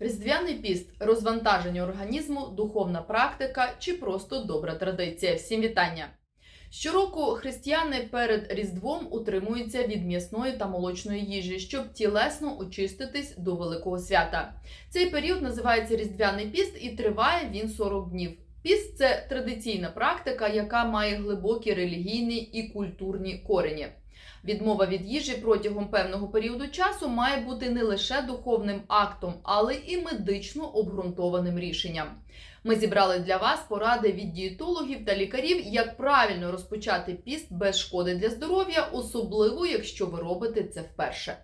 Різдвяний піст, розвантаження організму, духовна практика чи просто добра традиція. Всім вітання! Щороку християни перед Різдвом утримуються від м'ясної та молочної їжі, щоб тілесно очиститись до великого свята. Цей період називається Різдвяний піст і триває він 40 днів. Піст це традиційна практика, яка має глибокі релігійні і культурні корені. Відмова від їжі протягом певного періоду часу має бути не лише духовним актом, але і медично обґрунтованим рішенням. Ми зібрали для вас поради від дієтологів та лікарів, як правильно розпочати піст без шкоди для здоров'я, особливо якщо ви робите це вперше.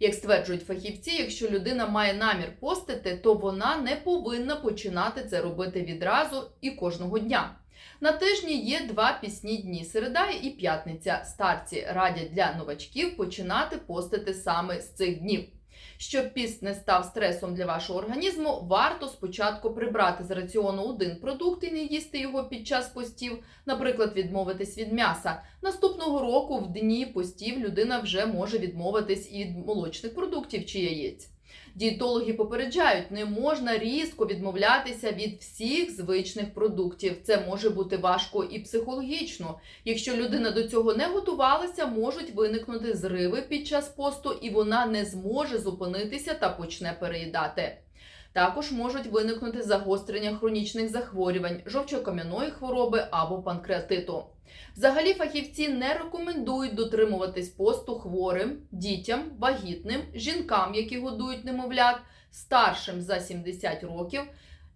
Як стверджують фахівці, якщо людина має намір постити, то вона не повинна починати це робити відразу і кожного дня. На тижні є два пісні дні середа і п'ятниця. Старці радять для новачків починати постити саме з цих днів. Щоб піст не став стресом для вашого організму, варто спочатку прибрати з раціону один продукт і не їсти його під час постів, наприклад, відмовитись від м'яса. Наступного року в дні постів людина вже може відмовитись і від молочних продуктів чи яєць. Дієтологи попереджають, не можна різко відмовлятися від всіх звичних продуктів. Це може бути важко і психологічно. Якщо людина до цього не готувалася, можуть виникнути зриви під час посту, і вона не зможе зупинитися та почне переїдати. Також можуть виникнути загострення хронічних захворювань, жовчокам'яної хвороби або панкреатиту. Взагалі, фахівці не рекомендують дотримуватись посту хворим, дітям, вагітним, жінкам, які годують немовлят, старшим за 70 років,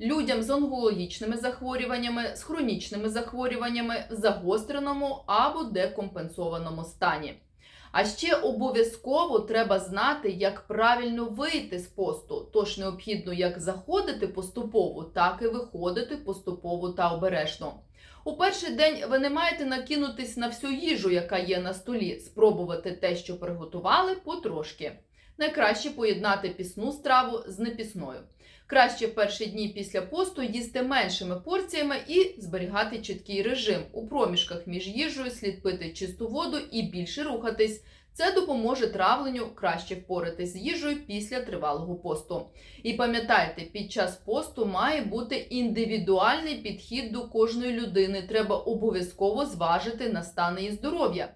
людям з онкологічними захворюваннями, з хронічними захворюваннями в загостреному або декомпенсованому стані. А ще обов'язково треба знати, як правильно вийти з посту. Тож необхідно як заходити поступово, так і виходити поступово та обережно. У перший день ви не маєте накинутись на всю їжу, яка є на столі, спробувати те, що приготували, потрошки. Найкраще поєднати пісну страву з непісною. Краще в перші дні після посту їсти меншими порціями і зберігати чіткий режим. У проміжках між їжею слід пити чисту воду і більше рухатись. Це допоможе травленню краще впоратись з їжею після тривалого посту. І пам'ятайте, під час посту має бути індивідуальний підхід до кожної людини. Треба обов'язково зважити на стан її здоров'я.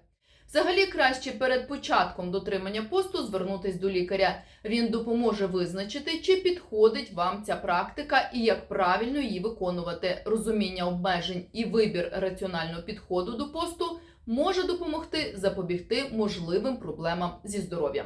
Взагалі краще перед початком дотримання посту звернутись до лікаря. Він допоможе визначити, чи підходить вам ця практика і як правильно її виконувати. Розуміння обмежень і вибір раціонального підходу до посту може допомогти запобігти можливим проблемам зі здоров'ям.